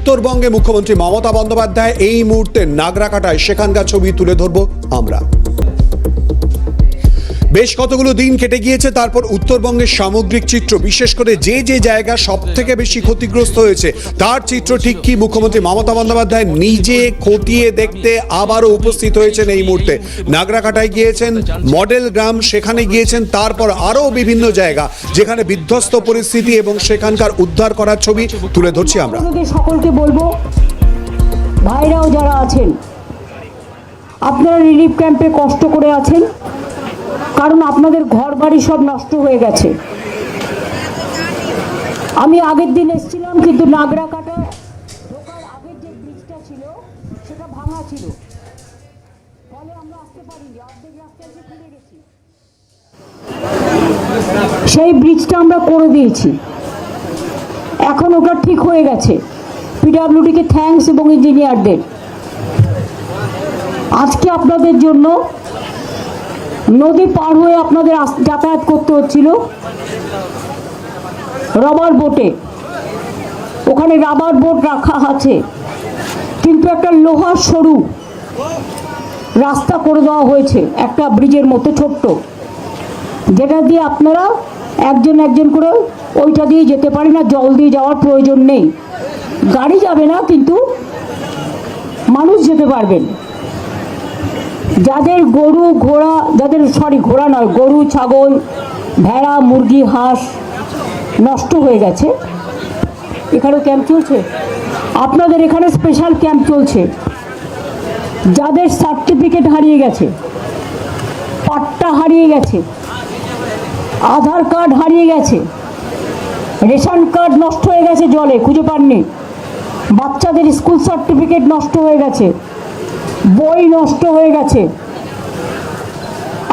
উত্তরবঙ্গে মুখ্যমন্ত্রী মমতা বন্দ্যোপাধ্যায় এই মুহূর্তে নাগরাকাটায় সেখানকার ছবি তুলে ধরবো আমরা। বেশ কতগুলো দিন কেটে গিয়েছে, তারপর উত্তরবঙ্গের সামগ্রিক চিত্র, বিশেষ করে যে যে জায়গা সব থেকে বেশি ক্ষতিগ্রস্ত হয়েছে, তার চিত্র ঠিক কি মুখ্যমন্ত্রী মমতা বন্দ্যোপাধ্যায় নিজে খতিয়ে দেখতে আবারও উপস্থিত হয়েছেন এই মুহূর্তে? নাগরাকাটায় গিয়েছেন, মডেল গ্রাম, সেখানে গিয়েছেন, তারপর আরও বিভিন্ন জায়গা, যেখানে বিধ্বস্ত পরিস্থিতি এবং সেখানকার উদ্ধার করার ছবি তুলে ধরছি আমরা। সকলকে বলব, ভাইরাও যারা আছেন, আপনারা রিলিফ ক্যাম্পে কষ্ট করে আছেন কারণ আপনাদের ঘর বাড়ি সব নষ্ট হয়ে গেছে। আমি আগের দিন এসেছিলাম, কিন্তু নাগরা কাটা ঢোকার আগের যে ব্রিজটা ছিল, সেটা ভাঙা ছিল। ফলে আমরা আসতে পারিনি, অর্ধেক এসে গেছি। সেই ব্রিজটা আমরা করে দিয়েছি। এখন ওটা ঠিক হয়ে গেছে। পিডাব্লিউডিকে থ্যাঙ্কস এবং ইঞ্জিনিয়ারদের। আজকে আপনাদের জন্য নদী পার হয়ে আপনাদের যাতায়াত করতে হচ্ছিল রবার বোটে ওখানে রাবার বোট রাখা আছে। কিন্তু একটা লোহার সরু রাস্তা করে দেওয়া হয়েছে, একটা ব্রিজের মতো ছোট্ট। যেটা দিয়ে আপনারা একজন একজন করে ওইটা দিয়ে যেতে পারেন না, জল দিয়ে যাওয়ার প্রয়োজন নেই। গাড়ি যাবে না, কিন্তু মানুষ যেতে পারবেন। যাদের গরু ঘোড়া, যাদের সরি ঘোড়া নয়, গরু, ছাগল, ভেড়া, মুরগি, হাঁস নষ্ট হয়ে গেছে। এখানেও ক্যাম্প চলছে? আপনাদের এখানে স্পেশাল ক্যাম্প চলছে। যাদের সার্টিফিকেট হারিয়ে গেছে, পাট্টা হারিয়ে গেছে, আধার কার্ড হারিয়ে গেছে, রেশন কার্ড নষ্ট হয়ে গেছে জলে, খুঁজে পাননি। বাচ্চাদের স্কুল সার্টিফিকেট নষ্ট হয়ে গেছে। বই নষ্ট হয়ে গেছে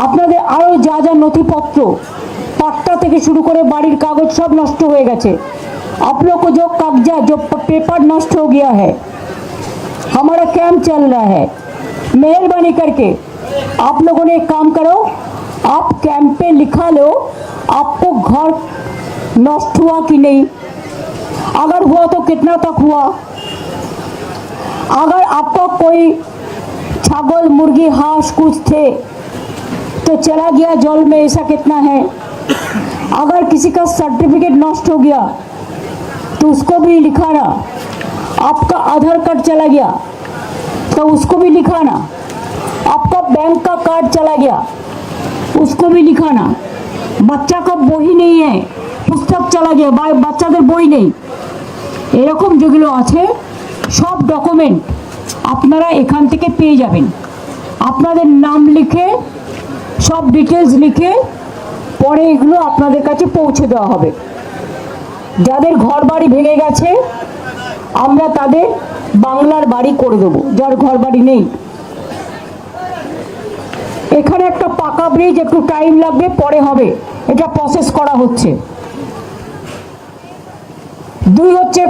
আপনাদের আরও যা যা নথিপত্র পাট্টা থেকে শুরু করে বাড়ির কাগজ সব নষ্ট হয়ে গেছে आप लोग को जो कागजा जो पेपर नष्ट हो गया है हमारा कैंप चल रहा है मेहरबानी करके आप लोगों ने एक काम करो आप कैंप पे लिखा लो आपको घर नष्ट हुआ कि नहीं अगर हुआ तो कितना तक हुआ अगर आपका कोई छागल मुर्गी हांस कुछ थे तो चला गया जल में ऐसा कितना है अगर किसी का सर्टिफिकेट नष्ट हो गया तो उसको भी लिखाना आपका आधार कार्ड चला गया तो उसको भी लिखाना आपका बैंक का कार्ड चला गया उसको भी लिखाना बच्चा का বই নেই है পুস্তক চলা গিয়া বা বাচ্চাদের বই নেই এরকম যেগুলো আছে সব ডকুমেন্ট আপনারা এখান থেকে পেয়ে যাবেন। আপনাদের নাম লিখে, সব ডিটেলস লিখে, পরে এগুলো আপনাদের কাছে পৌঁছে দেওয়া হবে। যাদের ঘর বাড়ি ভেঙে গেছে, আমরা তাদের বাংলার বাড়ি করে দেবো, যার ঘর বাড়ি নেই। এখানে একটা পাকা ব্রিজ একটু টাইম লাগবে, পরে হবে। এটা প্রসেস করা হচ্ছে। দুই হচ্ছে,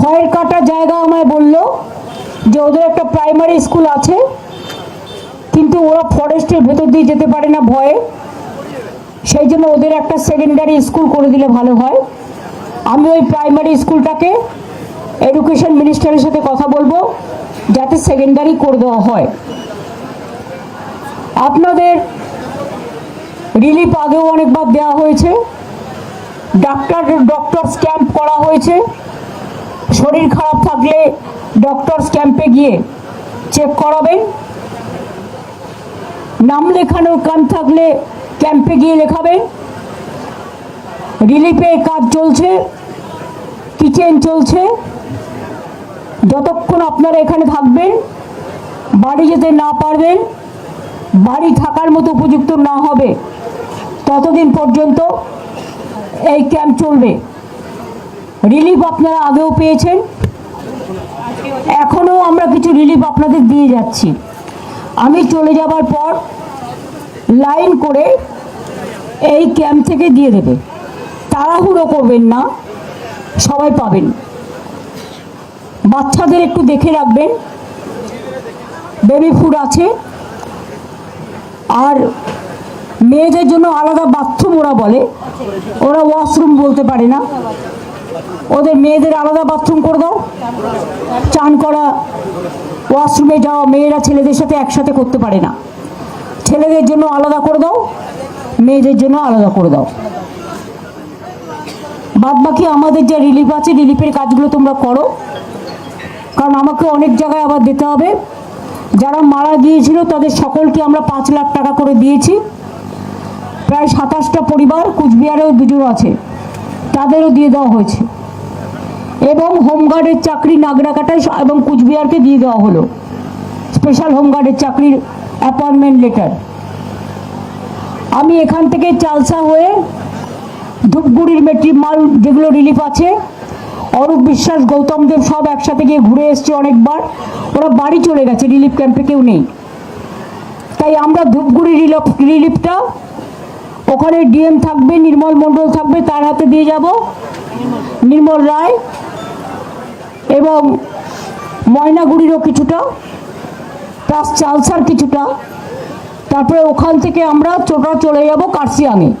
খয়ের কাটা জায়গা আমায় বলল যে ওদের একটা প্রাইমারি স্কুল আছে, কিন্তু ওরা ফরেস্টের ভেতর দিয়ে যেতে পারে না ভয়ে, সেই জন্য ওদের একটা সেকেন্ডারি স্কুল করে দিলে ভালো হয়। আমি ওই প্রাইমারি স্কুলটাকে এডুকেশন মিনিস্টারের সাথে কথা বলব, যাতে সেকেন্ডারি করে দেওয়া হয়। আপনাদের রিলিফ আগেও অনেকবার দেওয়া হয়েছে। ডাক্তার ডক্টরস ক্যাম্প করা হয়েছে। শরীর খারাপ থাকলে ডক্টরস ক্যাম্পে গিয়ে চেক করাবেন। নাম লেখানোর কাম থাকলে ক্যাম্পে গিয়ে লেখাবেন। রিলিফে কাজ চলছে কিচেন চলছে। যতক্ষণ আপনারা এখানে থাকবেন, বাড়ি যেতে না পারবেন, বাড়ি থাকার মতো উপযুক্ত না হবে, ততদিন পর্যন্ত এই ক্যাম্প চলবে। রিলিফ আপনারা আগেও পেয়েছেন। এখনও আমরা কিছু রিলিফ আপনাদের দিয়ে যাচ্ছি। আমি চলে যাবার পর লাইন করে এই ক্যাম্প থেকে দিয়ে দেবে। তাড়াহুড়ো করবেন না, সবাই পাবেন। বাচ্চাদের একটু দেখে রাখবেন। বেবি ফুড আছে। আর মেয়েদের জন্য আলাদা বাথরুম ওরা বলে। ওরা ওয়াশরুম বলতে পারে না। ওদের মেয়েদের আলাদা বাথরুম করে দাও। চান করা ওয়াশরুমে যাওয়া মেয়েরা ছেলেদের সাথে একসাথে করতে পারে না। ছেলেদের জন্য আলাদা করে দাও, মেয়েদের জন্য আলাদা করে দাও। বাদ বাকি আমাদের যা রিলিফ আছে রিলিফের কাজগুলো তোমরা করো। কারণ আমাকে অনেক জায়গায় আবার দিতে হবে। যারা মারা গিয়েছিল, তাদের সকলকে আমরা পাঁচ লাখ টাকা করে দিয়েছি। প্রায় সাতাশটা পরিবার কুচবিহারেও দুজন আছে। তাদেরও দিয়ে দেওয়া হয়েছে। এবং হোমগার্ডের চাকরি নাগরাকাটায় এবং কুচবিহারকে দিয়ে দেওয়া হলো। স্পেশাল হোমগার্ডের চাকরির অ্যাপয়েন্টমেন্ট লেটার। আমি এখান থেকে চালসা হয়ে ধূপগুড়ির মেট্রি মাল যেগুলো রিলিফ আছে, অরূপ বিশ্বাস, গৌতম দেব সব একসাথে গিয়ে ঘুরে এসছে অনেকবার। ওরা বাড়ি চলে গেছে, রিলিফ ক্যাম্পে কেউ নেই। তাই আমরা ধূপগুড়ি রিলিফ রিলিফটা ওখানে ডিএম থাকবে, নির্মল মণ্ডল থাকবে, তার হাতে দিয়ে যাব। নির্মল রায় এবং ময়নাগুড়িরও কিছুটা, প্লাস চালসার কিছুটা। তারপরে ওখান থেকে আমরা চোটা চলে যাব কার্সিয়াঙে।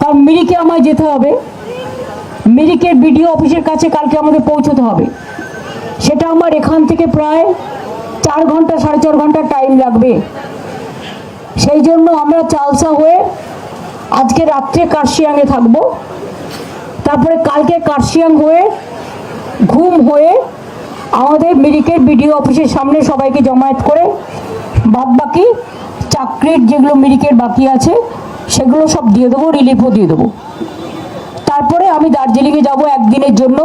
কারণ মিরিকে আমায় যেতে হবে। মিরিকের বিডিও অফিসের কাছে কালকে আমাদের পৌঁছতে হবে। সেটা আমার এখান থেকে প্রায় চার ঘণ্টা, সাড়ে চার ঘণ্টা টাইম লাগবে। সেই জন্য আমরা চালসা হয়ে আজকে রাত্রে কার্শিয়াংয়ে থাকব। তারপরে কালকে কার্শিয়াং হয়ে ঘুম হয়ে আমাদের মিরিকের বিডিও অফিসের সামনে সবাইকে জমায়েত করে বাদ বাকি চাকরির যেগুলো মিরিকের বাকি আছে, সেগুলো সব দিয়ে দেবো রিলিফও দিয়ে দেবো। তারপরে আমি দার্জিলিংয়ে যাব একদিনের জন্য,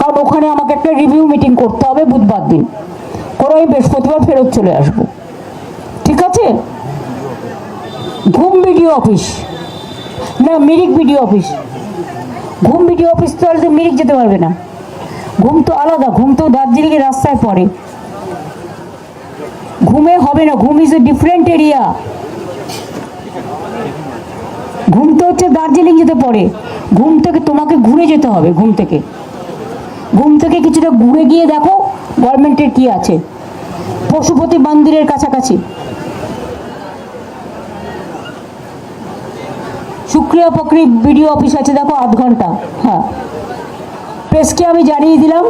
কারণ ওখানে আমাকে একটা রিভিউ মিটিং করতে হবে বুধবার দিন। করে আমি বৃহস্পতিবার ফেরত চলে আসব। ঠিক আছে? ঘুম বিডিও অফিস না, মিরিক বিডিও অফিস ঘুম বিডিও অফিস তো আর মিরিক যেতে পারবে না। ঘুম তো আলাদা, ঘুম তো দার্জিলিংয়ের রাস্তায় পড়ে। ঘুমে হবে না, ঘুম ইজ এ ডিফারেন্ট এরিয়া ঘুম তো হচ্ছে দার্জিলিং যেতে পড়ে। ঘুম থেকে তোমাকে ঘুরে যেতে হবে, ঘুম থেকে। ঘুম থেকে কিছুটা ঘুরে গিয়ে দেখো গভর্নমেন্টের কি আছে। পশুপতি মন্দিরের কাছাকাছি। শুক্রিয়া পক্রি বিডিও অফিস আছে, দেখো আধ ঘণ্টা হ্যাঁ। প্রেসকে আমি জানিয়ে দিলাম,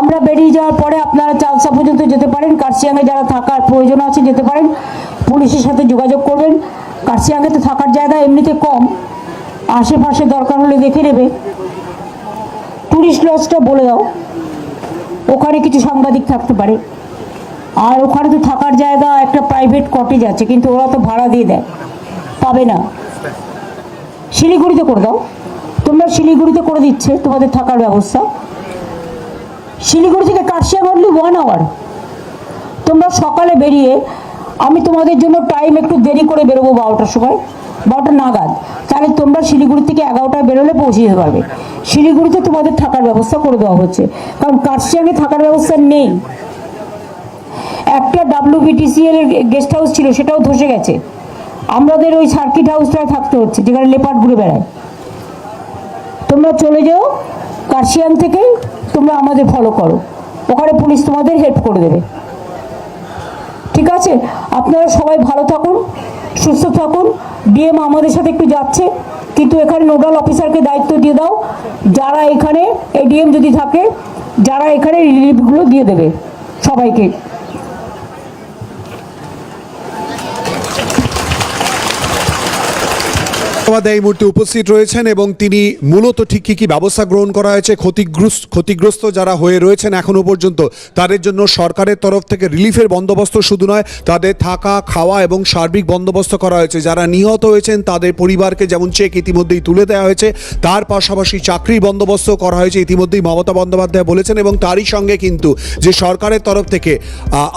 আমরা বেরিয়ে যাওয়ার পরে আপনারা চালসা পর্যন্ত যেতে পারেন, কার্শিয়াংয়ে যারা থাকার প্রয়োজন আছে যেতে পারেন, পুলিশের সাথে যোগাযোগ করবেন। কার্শিয়াংয়ে তো থাকার জায়গা এমনিতে কম, আশেপাশে দরকার হলে দেখে নেবে। টুরিস্ট লজটা বলে দাও, ওখানে কিছু সাংবাদিক থাকতে পারে। আর ওখানে তো থাকার জায়গা, একটা প্রাইভেট কটেজ আছে, কিন্তু ওরা তো ভাড়া দিয়ে দেয়, পাবে না। শিলিগুড়িতে করে দাও। তোমরা শিলিগুড়িতে করে দিচ্ছে, তোমাদের থাকার ব্যবস্থা। শিলিগুড়ি থেকে কার্শিয়াং অনলি ওয়ান আওয়ার তোমরা সকালে বেরিয়ে, আমি তোমাদের জন্য টাইম একটু দেরি করে বেরোবো বারোটার সময়, বারোটা নাগাদ। তাহলে তোমরা শিলিগুড়ি থেকে এগারোটায় বেরোলে পৌঁছে যেতে পারবে। শিলিগুড়িতে তোমাদের থাকার ব্যবস্থা করে দেওয়া হচ্ছে। কারণ কার্শিয়াংয়ে থাকার ব্যবস্থা নেই। একটা ডাব্লিউবিটিসিএল এর গেস্ট হাউস ছিল, সেটাও ধসে গেছে। আমাদের ওই সার্কিট হাউসটায় থাকতে হচ্ছে, যেখানে লেপার্ড ঘুরে বেড়ায়। তোমরা চলে যাও কার্শিয়াং থেকে তোমরা আমাদের ফলো করো। ওখানে পুলিশ তোমাদের হেল্প করে দেবে। ঠিক আছে? আপনারা সবাই ভালো থাকুন, সুস্থ থাকুন। ডিএম আমাদের সাথে একটু যাচ্ছে, কিন্তু এখানে নোডাল অফিসারকে দায়িত্ব দিয়ে দাও। যারা এখানে এডিএম যদি থাকে, যারা এখানে রিলিফগুলো দিয়ে দেবে সবাইকে। আমাদের এই মুহূর্তে উপস্থিত রয়েছেন এবং তিনি মূলত ঠিক কি কি ব্যবস্থা গ্রহণ করা হয়েছে, ক্ষতিগ্রস্ত ক্ষতিগ্রস্ত যারা হয়ে রয়েছেন এখনও পর্যন্ত, তাদের জন্য সরকারের তরফ থেকে রিলিফের বন্দোবস্ত শুধু নয়, তাদের থাকা, খাওয়া এবং সার্বিক বন্দোবস্ত করা হয়েছে। যারা নিহত হয়েছেন, তাদের পরিবারকে যেমন চেক ইতিমধ্যেই তুলে দেওয়া হয়েছে, তার পাশাপাশি চাকরির বন্দোবস্ত করা হয়েছে ইতিমধ্যেই মমতা বন্দ্যোপাধ্যায় বলেছেন এবং তারই সঙ্গে কিন্তু যে সরকারের তরফ থেকে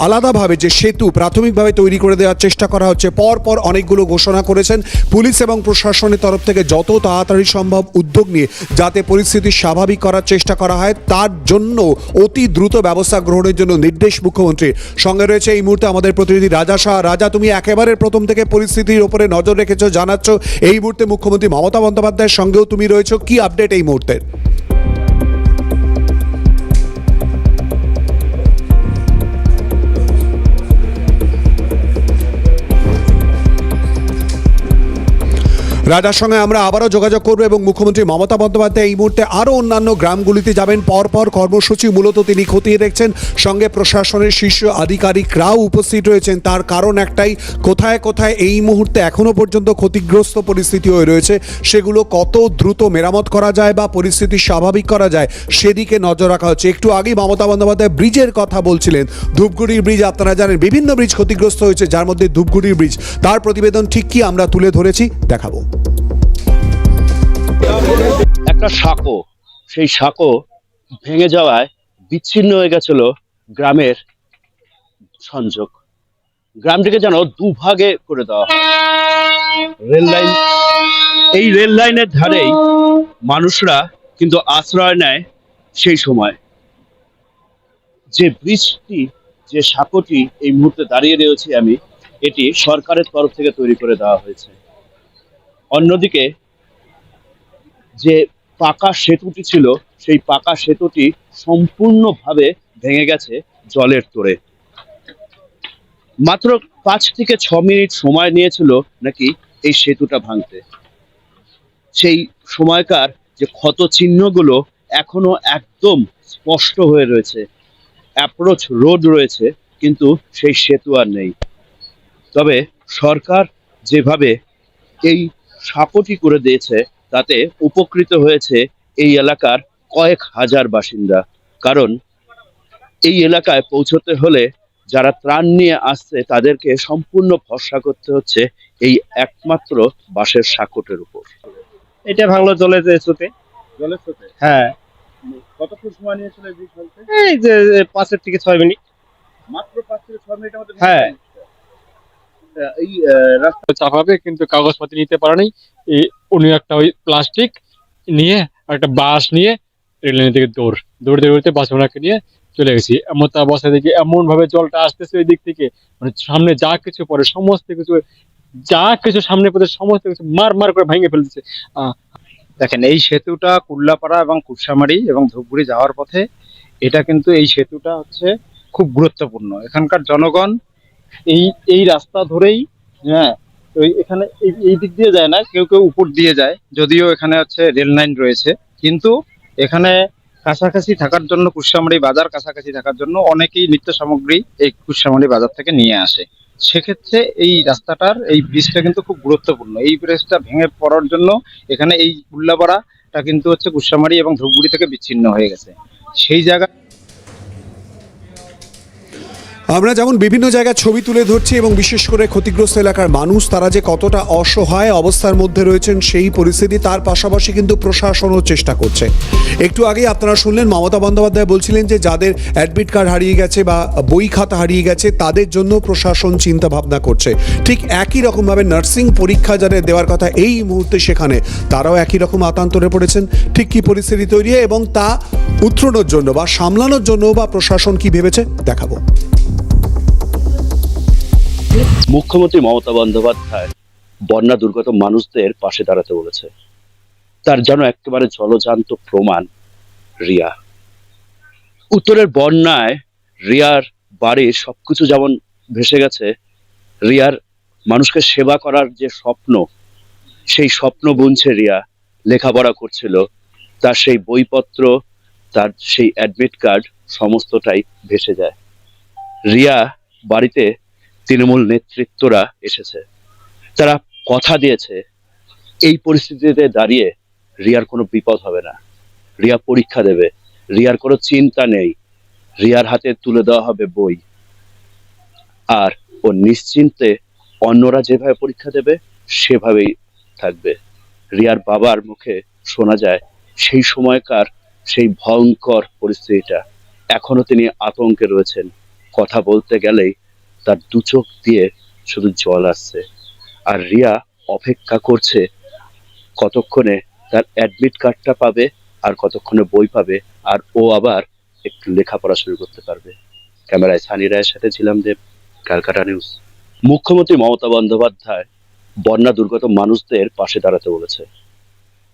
আলাদাভাবে যে সেতু প্রাথমিকভাবে তৈরি করে দেওয়ার চেষ্টা করা হচ্ছে পর পর অনেকগুলো ঘোষণা করেছেন পুলিশ এবং প্রশাসনের তরফ থেকে যত তাড়াতাড়ি সম্ভব উদ্যোগ নিয়ে যাতে পরিস্থিতি স্বাভাবিক করার চেষ্টা করা হয়, তার জন্য অতি দ্রুত ব্যবস্থা গ্রহণের জন্য নির্দেশ মুখ্যমন্ত্রীর সঙ্গে রয়েছে এই মুহূর্তে আমাদের প্রতিনিধি রাজা শাহ। রাজা, তুমি একেবারে প্রথম থেকে পরিস্থিতির উপরে নজর রেখেছো, জানাচ্ছ। এই মুহূর্তে মুখ্যমন্ত্রী মমতা বন্দ্যোপাধ্যায়ের সঙ্গেও তুমি রয়েছো। কি আপডেট এই মুহূর্তে? রাজার সঙ্গে আমরা আবারও যোগাযোগ করব এবং মুখ্যমন্ত্রী মমতা বন্দ্যোপাধ্যায় এই মুহূর্তে আরও অন্যান্য গ্রামগুলিতে যাবেন। পরপর কর্মসূচি মূলত তিনি খতিয়ে দেখছেন। সঙ্গে প্রশাসনের শীর্ষ আধিকারিকরাও উপস্থিত রয়েছেন। তার কারণ একটাই, কোথায় কোথায় এই মুহূর্তে এখনও পর্যন্ত ক্ষতিগ্রস্ত পরিস্থিতি হয়ে রয়েছে, সেগুলো কত দ্রুত মেরামত করা যায় বা পরিস্থিতি স্বাভাবিক করা যায়, সেদিকে নজর রাখা হচ্ছে। একটু আগেই মমতা বন্দ্যোপাধ্যায় ব্রিজের কথা বলছিলেন। ধূপগুড়ির ব্রিজ আপনারা জানেন, বিভিন্ন ব্রিজ ক্ষতিগ্রস্ত হয়েছে, যার মধ্যে ধূপগুড়ির ব্রিজ। তার প্রতিবেদন ঠিক কি আমরা তুলে ধরেছি, দেখাবো। একটা সাঁকো, সেই সাঁকো ভেঙে যাওয়ায় বিচ্ছিন্ন হয়ে গেছিল গ্রামের সংযোগ। গ্রামটিকে যেন দুভাগে করে দেওয়া রেল লাইন, এই রেল লাইনের ধারেই মানুষরা কিন্তু আশ্রয় নেয় সেই সময়। যে ব্রিজটি, যে সাঁকোটি এই মুহূর্তে দাঁড়িয়ে রয়েছি আমি, এটি সরকারের তরফ থেকে তৈরি করে দেওয়া হয়েছে। অন্যদিকে যে পাকা সেতুটি ছিল, সেই পাকা সেতুটি সম্পূর্ণভাবে ভেঙে গেছে জলের তোরে মাত্র পাঁচ থেকে ছ মিনিট সময় নিয়েছিল নাকি এই সেতুটা ভাঙতে। সেই সময়কার যে ক্ষত চিহ্নগুলো এখনও একদম স্পষ্ট হয়ে রয়েছে। অ্যাপ্রোচ রোড রয়েছে, কিন্তু সেই সেতু আর নেই। তবে সরকার যেভাবে এই সাপটি করে দিয়েছে তাতে উপকৃত হয়েছে এই এলাকার কয়েক হাজার বাসিন্দা। কারণ এই এলাকায় পৌঁছতে হলে যারা ত্রাণ নিয়ে আসছে তাদেরকে সম্পূর্ণ ভরসা করতে হচ্ছে এই একমাত্র বাঁশের সাকটের উপর। এটা ভাঙলো জলের যে স্রোতে। জলের সাথে হ্যাঁ। কতক্ষণ সময় নিয়েছিল এই যে পাঁচের থেকে ছয় মিনিট। মাত্র পাঁচ থেকে ছয় মিনিটের মধ্যে হ্যাঁ। এই রাস্তা চাপাবে কিন্তু কাগজপত্র নিতে পারেনি এই উনি একটা ওই প্লাস্টিক নিয়ে আর একটা বাঁশ নিয়ে রেল লাইন থেকে দৌড়, দৌড়তে দৌড়তে বাস ওনাকে নিয়ে চলে গেছি। এমন তা অবস্থা দেখি এমন ভাবে জলটা আসতেছে ওই দিক থেকে। মানে সামনে যা কিছু পড়ে, সমস্ত কিছু, যা কিছু সামনে পড়ে, সমস্ত কিছু মার মার করে ভেঙে ফেলতেছে। দেখেন, এই সেতুটা কুল্লাপাড়া এবং কুরসামারি এবং ধূপগুড়ি যাওয়ার পথে এটা কিন্তু এই সেতুটা হচ্ছে খুব গুরুত্বপূর্ণ। এখানকার জনগণ এই এই রাস্তা ধরেই হ্যাঁ তো এখানে এই দিক দিয়ে যায় না, কেউ কেউ উপর দিয়ে যায়, যদিও এখানে হচ্ছে রেল লাইন রয়েছে। কিন্তু এখানে কাছাকাছি থাকার জন্য কুরসামারি বাজার, কাছাকাছি থাকার জন্য অনেকেই নিত্য সামগ্রী এই কুরসামারি বাজার থেকে নিয়ে আসে। সেক্ষেত্রে এই রাস্তাটার এই ব্রিজটা কিন্তু খুব গুরুত্বপূর্ণ। এই ব্রিজটা ভেঙে পড়ার জন্য এখানে এই উল্লাপাড়াটা কিন্তু হচ্ছে কুসামারি এবং ধূপগুড়ি থেকে বিচ্ছিন্ন হয়ে গেছে। সেই জায়গা আমরা যেমন বিভিন্ন জায়গায় ছবি তুলে ধরছি এবং বিশেষ করে ক্ষতিগ্রস্ত এলাকার মানুষ, তারা যে কতটা অসহায় অবস্থার মধ্যে রয়েছেন সেই পরিস্থিতি, তার পাশাপাশি কিন্তু প্রশাসনও চেষ্টা করছে। একটু আগেই আপনারা শুনলেন, মমতা বন্দ্যোপাধ্যায় বলছিলেন যে যাদের অ্যাডমিট কার্ড হারিয়ে গেছে বা বই খাতা হারিয়ে গেছে, তাদের জন্য প্রশাসন চিন্তা ভাবনা করছে। ঠিক একই রকমভাবে নার্সিং পরীক্ষা যাদের দেওয়ার কথা এই মুহূর্তে সেখানে, তারাও একই রকম আতান্তরে পড়েছেন। ঠিক কী পরিস্থিতি তৈরি এবং তা উত্তরণের জন্য বা সামলানোর জন্য বা প্রশাসন কি ভেবেছে, দেখাবো। মুখ্যমন্ত্রী মমতা বন্দ্যোপাধ্যায় বন্যা দুর্গত মানুষদের পাশে দাঁড়াতে বলেছে। তার যেন একেবারে জলজান্ত প্রমাণ রিয়া। উত্তরের বন্যায় রিয়ার বাড়ির সবকিছু যেমন ভেসে গেছে, রিয়ার মানুষকে সেবা করার যে স্বপ্ন, সেই স্বপ্ন বুনছে রিয়া। লেখাপড়া করছিল, তার সেই বইপত্র, তার সেই অ্যাডমিট কার্ড সমস্তটাই ভেসে যায়। রিয়া বাড়িতে তৃণমূল নেতৃত্বরা এসেছে। তারা কথা দিয়েছে, এই পরিস্থিতিতে দাঁড়িয়ে রিয়ার কোনো বিপদ হবে না। রিয়া পরীক্ষা দেবে, রিয়ার কোনো চিন্তা নেই, রিয়ার হাতে তুলে দেওয়া হবে বই। আর ও নিশ্চিন্তে অন্যরা যেভাবে পরীক্ষা দেবে, সেভাবেই থাকবে। রিয়ার বাবার মুখে শোনা যায়, সেই সময়কার সেই ভয়ঙ্কর পরিস্থিতিটা। এখনও তিনি আতঙ্কে রয়েছেন। কথা বলতে গেলেই তার দু চোখ দিয়ে শুধু জল আসছে। আর রিয়া অপেক্ষা করছে কতক্ষণে তার অ্যাডমিট কার্ডটা পাবে আর কতক্ষণে বই পাবে। আর ও আবার একটু লেখাপড়া শুরু করতে পারবে। ক্যামেরায় সানি রায়ের সাথে ছিলাম দেব ক্যালকাটা নিউজ। মুখ্যমন্ত্রী মমতা বন্দ্যোপাধ্যায় বন্যা দুর্গত মানুষদের পাশে দাঁড়াতে বলেছে।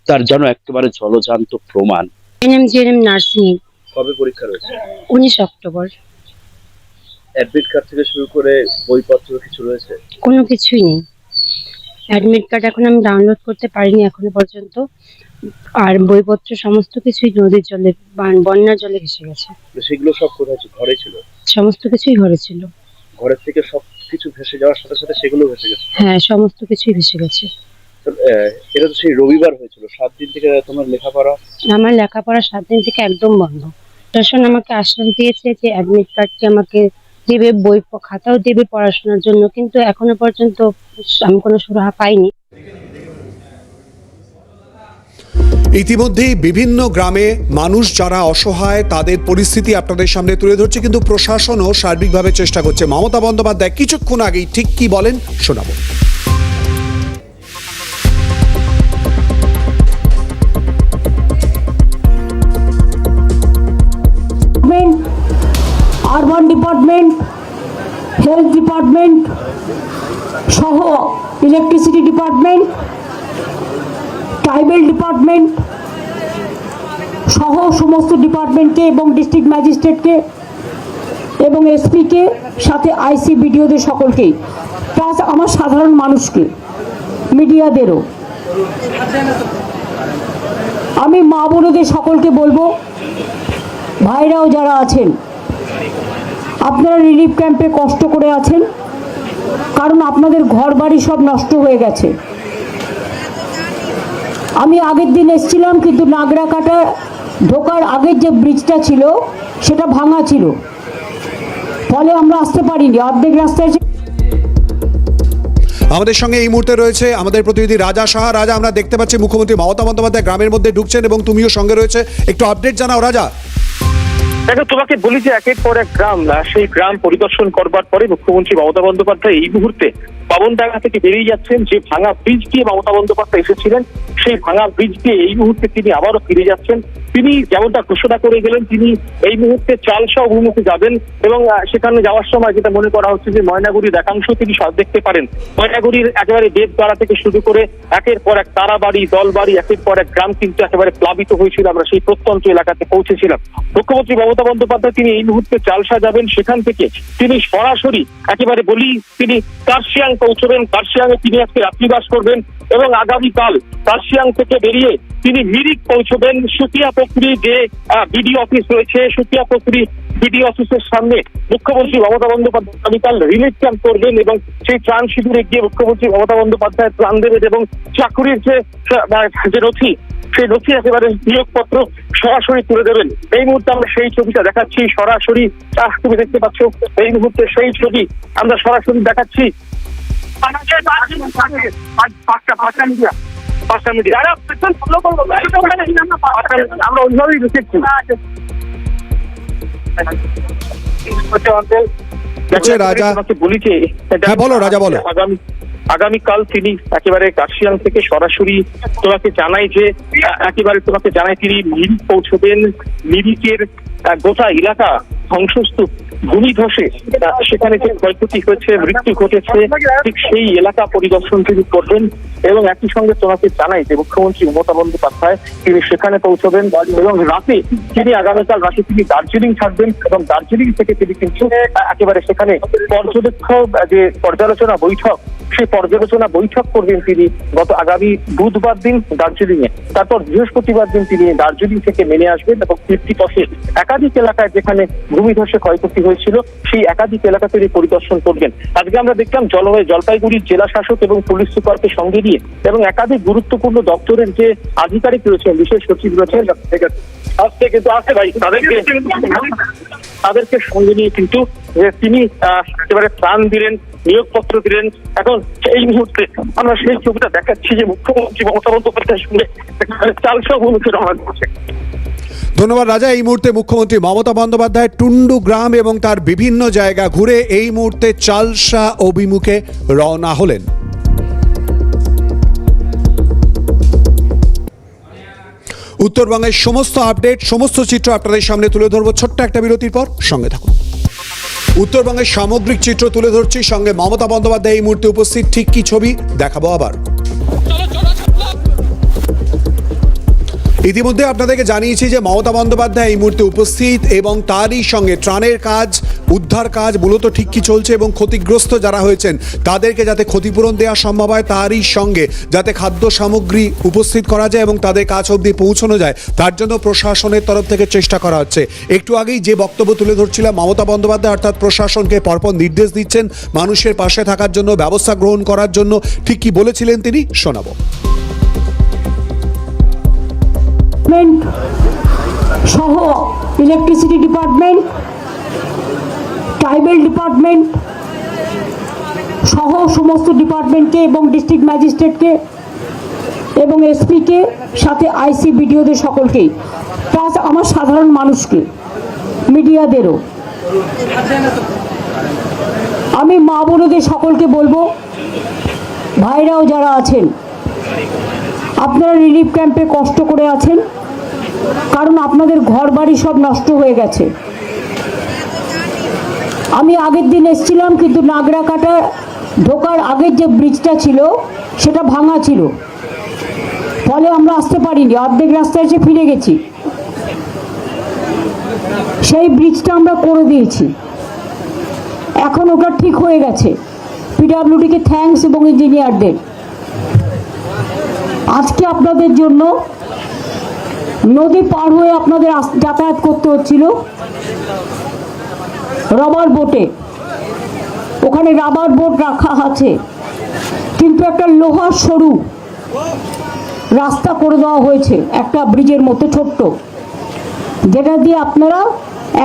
তার যেন একেবারে জলজান্ত প্রমাণ। এনএমজিএনএম নার্সিং কবে পরীক্ষা রয়েছে? উনিশ অক্টোবর। অ্যাডমিট কার্ড থেকে শুরু করে বইপত্র কিছু রয়েছে? কোনো কিছুই নেই। অ্যাডমিট কার্ড এখন আমি ডাউনলোড করতে পারিনি এখনও পর্যন্ত। আর বইপত্র সমস্ত কিছুই নদীর জলে বান- বন্যার জলে ভেসে গেছে। তো সেগুলো সব কোথায় ছিল? ঘরে ছিল? সমস্ত কিছুই ঘরে ছিল। ঘরের থেকে সব কিছু ভেসে যাওয়ার সাথে সাথে সেগুলো ভেসে গেছে? হ্যাঁ সমস্ত কিছুই ভেসে গেছে। তো, আহ, এটা তো সেই রবিবার হয়েছিল। সাত দিন থেকে তোমার লেখাপড়া? আমার লেখাপড়া সাত দিন থেকে একদম বন্ধ। প্রশাসন আমাকে আশ্বাস দিয়েছে যে অ্যাডমিট কার্ডটি আমাকে দেবে, বই খাতাও দেবে পড়াশোনার জন্য, কিন্তু এখনও পর্যন্ত আমি কোনো সুরাহা পাইনি। ইতিমধ্যেই বিভিন্ন গ্রামে মানুষ যারা অসহায়, তাদের পরিস্থিতি আপনাদের সামনে তুলে ধরছে, কিন্তু প্রশাসনও সার্বিকভাবে চেষ্টা করছে। মমতা বন্দ্যোপাধ্যায় কিছুক্ষণ আগেই ঠিক কি বলেন শোনাবো। আরবান ডিপার্টমেন্ট হেলথ ডিপার্টমেন্ট সহ ইলেকট্রিসিটি ডিপার্টমেন্ট ট্রাইবেল ডিপার্টমেন্ট সহ সমস্ত ডিপার্টমেন্টকে এবং ডিস্ট্রিক্ট ম্যাজিস্ট্রেটকে এবং এসপিকে সাথে আইসি বিডিওদের সকলকেই। প্লাস আমার সাধারণ মানুষকে মিডিয়াদেরও আমি মা বোনেদের সকলকে বলব, ভাইরাও যারা আছেন আপনারা রিলিফ ক্যাম্পে কষ্ট করে আছেন, কারণ আপনাদের ঘর বাড়ি সব নষ্ট হয়ে গেছে। আমি আগের দিন এসেছিলাম, কিন্তু নাগরা কাটা ঢোকার আগের যে ব্রিজটা ছিল, সেটা ভাঙা ছিল। ফলে আমরা আসতে পারিনি, অর্ধেক রাস্তায় আমাদের সঙ্গে এই মুহূর্তে রয়েছে আমাদের প্রতিনিধি রাজা সাহা। রাজা, আমরা দেখতে পাচ্ছি মুখ্যমন্ত্রী মমতা বন্দ্যোপাধ্যায় গ্রামের মধ্যে ঢুকছেন এবং তুমিও সঙ্গে রয়েছে। একটু আপডেট জানাও, রাজা। দেখো, তোমাকে বলি যে একের পর এক গ্রাম সেই গ্রাম পরিদর্শন করবার পরে মুখ্যমন্ত্রী মমতা বন্দ্যোপাধ্যায় এই মুহূর্তে পাবনডাঙ্গা থেকে বেরিয়ে যাচ্ছেন। যে ভাঙা ব্রিজ দিয়ে মমতা বন্দ্যোপাধ্যায় এসেছিলেন, সেই ভাঙা ব্রিজ দিয়ে এই মুহূর্তে তিনি আবারও ফিরে যাচ্ছেন। তিনি যেমনটা ঘোষণা করে গেলেন, তিনি এই মুহূর্তে চালসা অভিমুখে যাবেন এবং সেখানে যাওয়ার সময় যেটা মনে করা হচ্ছে যে ময়নাগুড়ির একাংশ তিনি সব দেখতে পারেন। ময়নাগুড়ির একেবারে দেবদারা থেকে শুরু করে একের পর এক তারাবাড়ি, দলবাড়ি, একের পর এক গ্রাম কিন্তু একেবারে প্লাবিত হয়েছিল। আমরা সেই প্রত্যন্ত এলাকাতে পৌঁছেছিলাম। মুখ্যমন্ত্রী বন্দ্যোপাধ্যায় তিনি এই মুহূর্তে চালসা যাবেন, সেখান থেকে তিনি সরাসরি একেবারে বলি, তিনি কার্শিয়াং পৌঁছবেন কার্শিয়াংয়ে তিনি আজকে রাত্রিবাস করবেন এবং আগামীকাল কার্শিয়াং থেকে বেরিয়ে তিনি মিরিক পৌঁছবেন। সুতিয়া পকরি যে বিডি অফিস রয়েছে, সুতিয়া পকরি বিডি অফিসের সামনে মুখ্যমন্ত্রী মমতা বন্দ্যোপাধ্যায় আগামীকাল রিলিফ ক্যাম্প করবেন এবং সেই ত্রাণ শিবিরে গিয়ে মুখ্যমন্ত্রী মমতা বন্দ্যোপাধ্যায় ত্রাণ দেবেন এবং চাকুরির যে নথি সেই নথি একেবারে নিয়োগপত্র সরাসরি তুলে দেবেন এই মুহূর্তে আমরা সেই ছবিটা দেখাচ্ছি সরাসরি আহ, তুমি দেখতে পাচ্ছ এই মুহূর্তে সেই ছবি আমরা সরাসরি দেখাচ্ছি আমরা ওইভাবেই রাজা। বলি যে হ্যাঁ, বলো, রাজা, বলো। আগামী আগামীকাল তিনি একেবারে কার্শিয়াং থেকে সরাসরি তোমাকে জানাই যে, একেবারে তোমাকে জানাই তিনি মিরিক পৌঁছবেন, মিরিকের গোটা এলাকা ধ্বংসস্তূপ ভূমি ধসে সেখানে যে ক্ষয়ক্ষতি হয়েছে, মৃত্যু ঘটেছে, ঠিক সেই এলাকা পরিদর্শন তিনি করবেন এবং একই সঙ্গে তোমাকে জানাই যে মুখ্যমন্ত্রী মমতা বন্দ্যোপাধ্যায় তিনি সেখানে পৌঁছবেন এবং রাতে তিনি আগামীকাল রাতে তিনি দার্জিলিং ছাড়বেন এবং দার্জিলিং থেকে তিনি কিন্তু একেবারে সেখানে পর্যবেক্ষক যে পর্যালোচনা বৈঠক, সেই পর্যালোচনা বৈঠক করবেন তিনি গত আগামী বুধবার দিন দার্জিলিং এ তারপর বৃহস্পতিবার দিন তিনি দার্জিলিং থেকে নেমে আসবেন এবং ফিরতি পথে একাধিক এলাকায় যেখানে ভূমিধসে ক্ষয়ক্ষতি হয়েছিল, সেই একাধিক এলাকা তিনি পরিদর্শন করবেন। আজকে আমরা দেখলাম জলবায়ু, জলপাইগুড়ির জেলা শাসক এবং পুলিশ সুপারকে সঙ্গে নিয়ে এবং একাধিক গুরুত্বপূর্ণ দপ্তরের যে আধিকারিক রয়েছেন, বিশেষ সচিব রয়েছেন আসতে কিন্তু আসতে ভাই, তাদেরকে তাদেরকে সঙ্গে নিয়ে কিন্তু তিনি একেবারে ত্রাণ দিলেন, নিয়োগপত্র দিলেন। এখন এই মুহূর্তে আমরা সেই ছবিটা দেখাচ্ছি যে মুখ্যমন্ত্রী মমতা বন্দ্যোপাধ্যায়ের সঙ্গে একেবারে চালসা অভিমুখে রওনা করছে ধন্যবাদ রাজা, এই মুহূর্তে মুখ্যমন্ত্রী মমতা বন্দ্যোপাধ্যায় টুন্ডু গ্রাম এবং তার বিভিন্ন জায়গা ঘুরে এই মুহূর্তে চালসা অভিমুখে রওনা হলেন। উত্তরবঙ্গের সমস্ত আপডেট, সমস্ত চিত্র আপনাদের সামনে তুলে ধরবো ছোট্ট একটা বিরতির পর। সঙ্গে থাকুন। উত্তরবঙ্গের সামগ্রিক চিত্র তুলে ধরছি, সঙ্গে মমতা বন্দ্যোপাধ্যায় এই মুহূর্তে উপস্থিত, ঠিক কি ছবি দেখাবো আবার। ইতিমধ্যে আপনাদেরকে জানিয়েছি যে মমতা বন্দ্যোপাধ্যায় এই মুহূর্তে উপস্থিত এবং তারই সঙ্গে ত্রাণের কাজ, উদ্ধার কাজ, মূলত ঠিক কি চলছে এবং ক্ষতিগ্রস্ত যারা হয়েছেন, তাদেরকে যাতে ক্ষতিপূরণ দেওয়া সম্ভব হয়, তারই সঙ্গে যাতে খাদ্য সামগ্রী উপস্থিত করা যায় এবং তাদের কাছ অবধি পৌঁছানো যায়, তার জন্য প্রশাসনের তরফ থেকে চেষ্টা করা হচ্ছে। একটু আগেই যে বক্তব্য তুলে ধরছিলাম, মমতা বন্দ্যোপাধ্যায় অর্থাৎ প্রশাসনকে পরপর নির্দেশ দিচ্ছেন, মানুষের পাশে থাকার জন্য, ব্যবস্থা গ্রহণ করার জন্য, ঠিক কি বলেছিলেন তিনি? শোনাবো। ডিপার্টমেন্ট সহ ইলেকট্রিসিটি ডিপার্টমেন্ট ট্রাইবেল ডিপার্টমেন্ট সহ সমস্ত ডিপার্টমেন্টকে এবং ডিস্ট্রিক্ট ম্যাজিস্ট্রেটকে এবং এসপিকে সাথে আইসি বিডিওদের সকলকেই প্লাস আমার সাধারণ মানুষকে মিডিয়াদেরও আমি মা বোনেদের সকলকে বলব, ভাইরাও যারা আছেন আপনারা রিলিফ ক্যাম্পে কষ্ট করে আছেন? কারণ আপনাদের ঘর বাড়ি সব নষ্ট হয়ে গেছে। আমি আগের দিন এসেছিলাম, কিন্তু নাগরাকাটা ঢোকার আগের যে ব্রিজটা ছিল, সেটা ভাঙা ছিল। ফলে আমরা আসতে পারিনি, অর্ধেক রাস্তায় এসে ফিরে গেছি। সেই ব্রিজটা আমরা করে দিয়েছি। এখন ওটা ঠিক হয়ে গেছে। পিডাব্লিউডিকে থ্যাঙ্কস এবং ইঞ্জিনিয়ারদের আজকে আপনাদের জন্য নদী পার হয়ে আপনাদের যাতায়াত করতে হচ্ছিল রবার বোটে ওখানে রাবার বোট রাখা আছে। কিন্তু একটা লোহার সরু রাস্তা করে দেওয়া হয়েছে, একটা ব্রিজের মতো ছোট্ট। যেটা দিয়ে আপনারা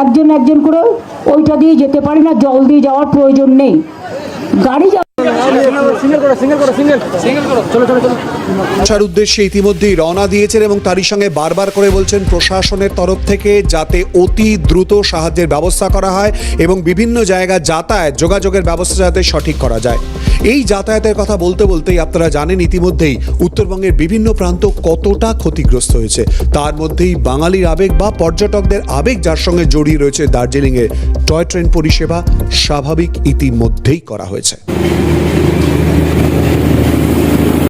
একজন একজন করে ওইটা দিয়ে যেতে পারেন না, জল দিয়ে যাওয়ার প্রয়োজন নেই। গাড়ি আসার উদ্দেশ্যে ইতিমধ্যেই রওনা দিয়েছেন এবং তারই সঙ্গে বারবার করে বলছেন প্রশাসনের তরফ থেকে যাতে অতি দ্রুত সাহায্যের ব্যবস্থা করা হয় এবং বিভিন্ন জায়গা যাতায়াত যোগাযোগের ব্যবস্থা যাতে সঠিক করা যায়। এই যাতায়াতের কথা বলতে বলতেই আপনারা জানেন ইতিমধ্যেই উত্তরবঙ্গের বিভিন্ন প্রান্ত কতটা ক্ষতিগ্রস্ত হয়েছে। তার মধ্যেই বাঙালির আবেগ বা পর্যটকদের আবেগ যার সঙ্গে জড়িয়ে রয়েছে দার্জিলিংয়ের টয় ট্রেন পরিষেবা স্বাভাবিক ইতিমধ্যেই করা হয়েছে। Thank you.